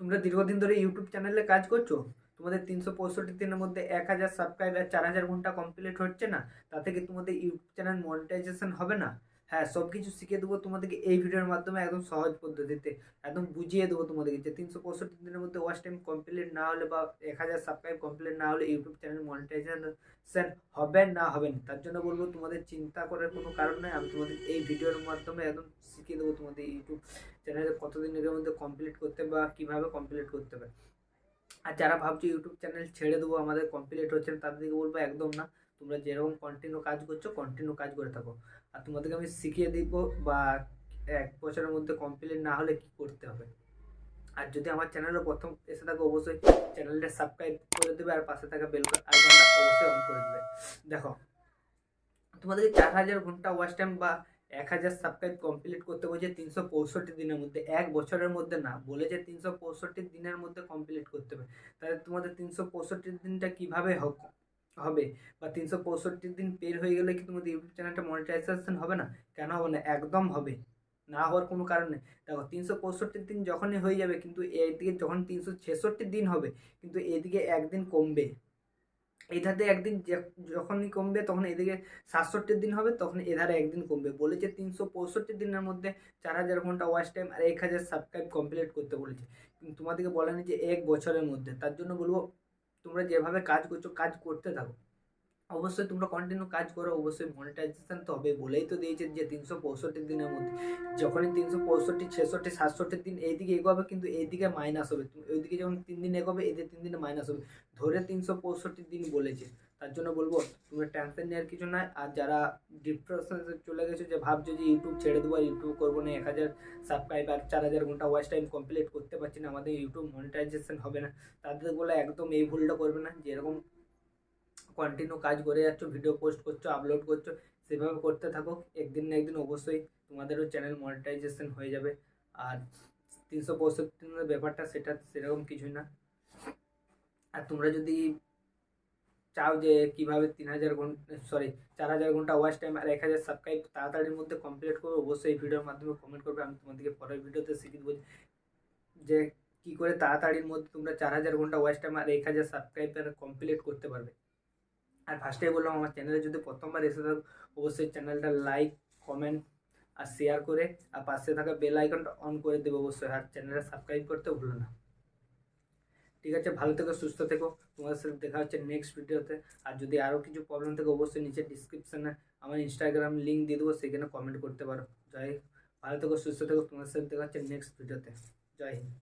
তোমরা দীর্ঘদিন ধরে ইউটিউব চ্যানেলে কাজ করছ? তোমাদের তিনশো পঁয়ষট্টি দিনের মধ্যে এক হাজার সাবস্ক্রাইবার চার হাজার ঘণ্টা কমপ্লিট হচ্ছে না, তাতে কি তোমাদের ইউটিউব চ্যানেল মনিটাইজেশন হবে না? হ্যাঁ সব কিছু শিখে দেবো তোমাদেরকে এই ভিডিওর মাধ্যমে একদম সহজ পদ্ধতিতে, একদম বুঝিয়ে দেবো তোমাদেরকে যে তিনশো পঁয়ষট্টি দিনের মধ্যে ওয়াচ টাইম কমপ্লিট না হলে বা এক হাজার সাবস্ক্রাইব কমপ্লিট না হলে ইউটিউব চ্যানেল মনিটাইজেশন হবে না হবে না। তার জন্য বলব তোমাদের চিন্তা করার কোনো কারণ নেই, আমি তোমাদের এই ভিডিওর মাধ্যমে একদম শিখিয়ে দেবো তোমাদের ইউটিউব চ্যানেলে কতদিনের মধ্যে কমপ্লিট করতে বা কীভাবে কমপ্লিট করতে হবে আর যারা ভাবছ ইউটিউব চ্যানেল ছেড়ে দেবো, আমাদের কমপ্লিট হচ্ছে না, তাদেরকে বলব একদম না। তোমরা যেরকম কন্টিনিউ কাজ করছ কন্টিনিউ কাজ করে থাকো। আর তোমাদেরকে আমি শিখিয়ে দিব বা এক বছরের মধ্যে কমপ্লিট না হলে কি করতে হবে। আর যদি আমার চ্যানেলে প্রথম এসে থাকো, অবশ্যই চ্যানেলটা সাবস্ক্রাইব করে দেবে আর পাশে থাকা বেল আইকনটা অবশ্যই অন করে দেবে। দেখো, তোমাদেরকে চার হাজার ঘণ্টা ওয়াচ টাইম বা এক হাজার সাবস্ক্রাইব কমপ্লিট করতে বলছে তিনশো পঁয়ষট্টি দিনের মধ্যে। এক বছরের মধ্যে না বলেছে তিনশো পঁয়ষট্টি দিনের মধ্যে কমপ্লিট করতে হবে। তাহলে তোমাদের তিনশো পঁয়ষট্টি দিনটা কীভাবে হোক, হবে? বা তিনশো পঁয়ষট্টি দিন পের হয়ে গেলে কি তোমাদের ইউটিউব চ্যানেলটা মনিটাইজেশন হবে না? কেন হবে না? একদম হবে। না হওয়ার কোনো কারণ নেই। দেখো, তিনশো পঁয়ষট্টি দিন যখনই হয়ে যাবে, কিন্তু এইদিকে যখন তিনশো ছেষট্টি দিন হবে, কিন্তু এদিকে একদিন কমবে। এই ধারে একদিন যখনই কমবে তখন এদিকে সাতষট্টির দিন হবে, তখন এধারে একদিন কমবে। বলেছে তিনশো পঁয়ষট্টি দিনের মধ্যে চার হাজার ঘণ্টা ওয়াচ টাইম আর এক হাজার সাবস্ক্রাইব কমপ্লিট করতে বলেছে। কিন্তু তোমাদেরকে বলেনি যে এক বছরের মধ্যে। তার জন্য বলব, তোমরা যেভাবে কাজ করছ, কাজ করতে থাকো। অবশ্যই তোমরা কন্টিনিউ কাজ করো, অবশ্যই মনিটাইজেশন তো হবে বলেই তো দিয়েছে যে তিনশো পঁয়ষট্টি দিনের মধ্যে। যখনই তিনশো পঁয়ষট্টি, ছেষট্টি, সাতষট্টি দিন এইদিকে এগোবে, কিন্তু এইদিকে মাইনাস হবে। ওইদিকে যখন তিন দিন এগোবে এদের তিন দিনে মাইনাস হবে। ধরে তিনশো পঁয়ষট্টি দিন বলেছে। তার জন্য বলব, তোমরা টেনশন নেওয়ার কিছু নয় আর যারা ডিপ্রেশনে চলে গেছো, যে ভাবছ যে ইউটিউব ছেড়ে দেবো আর ইউটিউব করব না, এক হাজার সাবস্ক্রাইবার চার হাজার ঘণ্টা ওয়াচ টাইম কমপ্লিট করতে পারছি না, আমাদের ইউটিউব মনিটাইজেশন হবে না। তাদের বলে একদম এই ভুলটা করবে না। যেরকম কন্টিনিউ কাজ করে যাচ্ছ ভিডিও পোস্ট করছ আপলোড করছ, সেভাবে করতে থাকো। একদিন না একদিন অবশ্যই তোমাদেরও চ্যানেল মনিটাইজেশন হয়ে যাবে। আর তিনশো পঁয়ষট্টি ব্যাপারটা সেটা সেরকম কিছুই না। আর তোমরা যদি চাও যে কীভাবে তিন হাজার ঘণ্টা সরি চার হাজার ঘণ্টা ওয়াচ টাইম আর এক হাজার সাবস্ক্রাইব তাড়াতাড়ির মধ্যে কমপ্লিট করব অবশ্যই এই ভিডিওর মাধ্যমে কমেন্ট করবে, আমি তোমাদেরকে পরের ভিডিওতে শিখিয়ে দেবো যে কী করে তাড়াতাড়ির মধ্যে তোমরা চার হাজার ঘণ্টা ওয়াচ টাইম আর এক হাজার সাবস্ক্রাইবার কমপ্লিট করতে পারবে। আর ফার্স্টেই বললাম, আমার চ্যানেলে যদি প্রথমবার এসে থাকো, অবশ্যই চ্যানেলটা লাইক কমেন্ট আর শেয়ার করে, আর পাশে থাকা বেল আইকনটা অন করে দেবো অবশ্যই, আর চ্যানেলটা সাবস্ক্রাইব করতে ভুলো না। ঠিক আছে, ভালো থেকো, সুস্থ থেকো, তোমাদের সাথে দেখা হচ্ছে নেক্সট ভিডিওতে আর যদি আরও কিছু প্রবলেম থাকে, অবশ্যই নিচে ডিসক্রিপশানে আমার ইনস্টাগ্রাম লিঙ্ক দিয়ে দেবো, সেখানে কমেন্ট করতে পারো। জয়, ভালো থেকো, সুস্থ থেকো, তোমাদের সাথে দেখা হচ্ছে নেক্সট ভিডিওতে জয় হিন্দ।